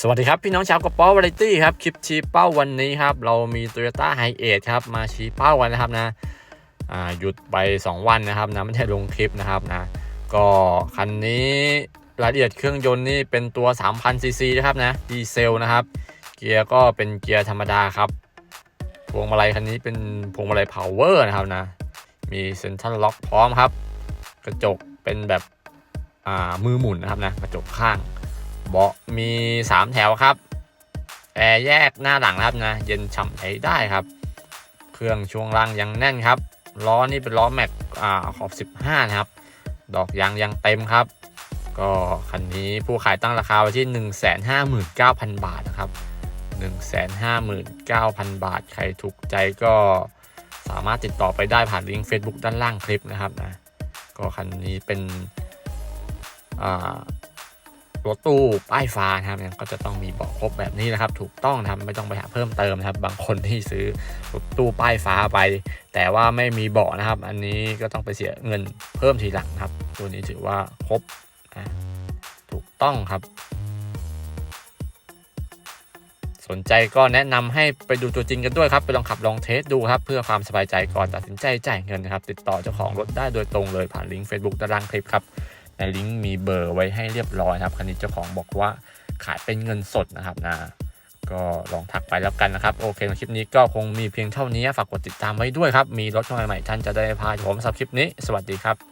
สวัสดีครับ พี่น้องชาวกระป๋อวาไรตี้ครับ คลิปชี้เป้าวันนี้ครับ เรามี Toyota h i 8ครับ มาชี้เป้ากันนะครับนะหยุดไป 2 วันนะครับนะไม่ใช่ลงคลิปนะครับนะก็คันนี้รายละเอียดเครื่องยนต์นี่เป็นตัว 3,000ซีซีนะครับนะดีเซลนะครับ เกียร์ก็เป็นเกียร์ธรรมดาครับ พวงมาลัยคันนี้เป็นพวงมาลัยพาวเวอร์นะครับนะมีเซ็นทรัลล็อกพร้อมครับ กระจกเป็นแบบมือหมุนนะครับนะกระจกข้าง เบาะมี 3 แถวครับ แอร์แยกหน้าหลังครับนะ เย็นฉ่ำใช้ได้ครับ เครื่องช่วงล่างยังแน่นครับ ล้อนี่เป็นล้อแม็กอ่าขอบ 15 นะครับ ดอกยางยังเต็มครับ ก็คันนี้ผู้ขายตั้งราคาไว้ที่ 159,000 บาทนะครับ 159,000 บาท ใครถูกใจก็สามารถติดต่อไปได้ผ่านลิงก์ Facebook ด้านล่างคลิปนะครับนะ ก็คันนี้เป็นอ่า รถตู้ป้ายฟ้านะครับเนี่ยก็จะต้องมีเบาะครบแบบนี้นะครับ ถูกต้องนะครับไม่ต้องไปหาเพิ่มเติมนะครับ บางคนที่ซื้อรถตู้ป้ายฟ้าไป แต่ว่าไม่มีเบาะนะครับ อันนี้ก็ต้องไปเสียเงินเพิ่มทีหลังครับ ตัวนี้ถือว่าครบนะถูกต้องครับ สนใจก็แนะนำให้ไปดูตัวจริงกันด้วยครับ ไปลองขับลองเทสดูครับ เพื่อความสบายใจก่อนตัดสินใจจ่ายเงินนะครับ ติดต่อเจ้าของรถได้โดยตรงเลยผ่านลิงก์ Facebook ด้านล่างคลิปครับ ในลิงก์มีเบอร์ไว้ให้เรียบร้อยครับคันนี้เจ้าของบอกว่าขายเป็นเงินสดนะครับนะก็ลองทักไปแล้วกันนะครับ โอเคในคลิปนี้ก็คงมีเพียงเท่านี้ฝากกดติดตามไว้ด้วยครับ มีรถใหม่ท่านจะได้พาผมสับคลิปนี้ สวัสดีครับ